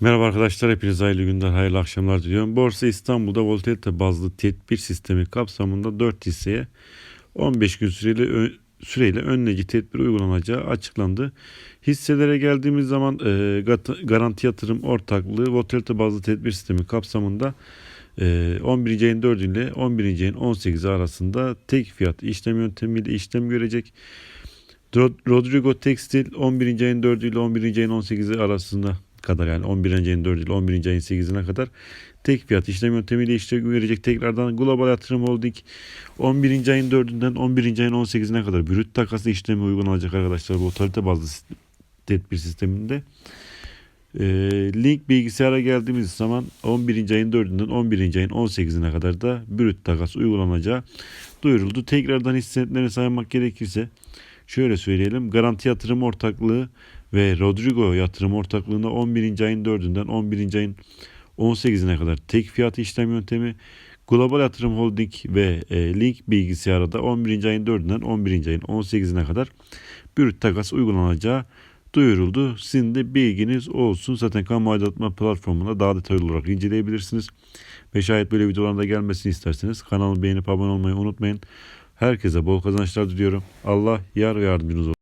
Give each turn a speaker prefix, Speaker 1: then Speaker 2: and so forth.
Speaker 1: Merhaba arkadaşlar, hepinize hayırlı günler, hayırlı akşamlar diliyorum. Borsa İstanbul'da volatilite bazlı tedbir sistemi kapsamında 4 hisseye 15 gün süreli süreyle önleyici tedbir uygulanacağı açıklandı. Hisselere geldiğimiz zaman e, garanti yatırım ortaklığı volatilite bazlı tedbir sistemi kapsamında e, 11. ayın 4 ile 11. ayın 18'i arasında tek fiyat işlem yöntemiyle işlem görecek. Rod- Rodrigo Tekstil 11. ayın 4 ile 11. ayın 18'i arasında kadar yani 11. ayın 4 ile 11. ayın 8'ine kadar tek fiyat işlem yöntemiyle işlem görecek. Tekrardan Global Yatırım Holding 11. ayın 4'ünden 11. ayın 18'ine kadar brüt takası işlemi uygulanacak arkadaşlar bu otorite bazlı tedbir sisteminde. Ee, link bilgisayara geldiğimiz zaman 11. ayın 4'ünden 11. ayın 18'ine kadar da brüt takas uygulanacağı duyuruldu. Tekrardan hissetlerini saymak gerekirse şöyle söyleyelim. Garanti yatırım ortaklığı ve Rodrigo yatırım ortaklığında 11. ayın 4'ünden 11. ayın 18'ine kadar tek fiyat işlem yöntemi Global Yatırım Holding ve e, Link bilgisayarı da 11. ayın 4'ünden 11. ayın 18'ine kadar brüt takas uygulanacağı duyuruldu. Sizin de bilginiz olsun. Zaten kamu aydınlatma platformunda daha detaylı olarak inceleyebilirsiniz. Ve şayet böyle videoların gelmesini isterseniz kanalı beğenip abone olmayı unutmayın. Herkese bol kazançlar diliyorum. Allah yar ve yardımcınız olsun.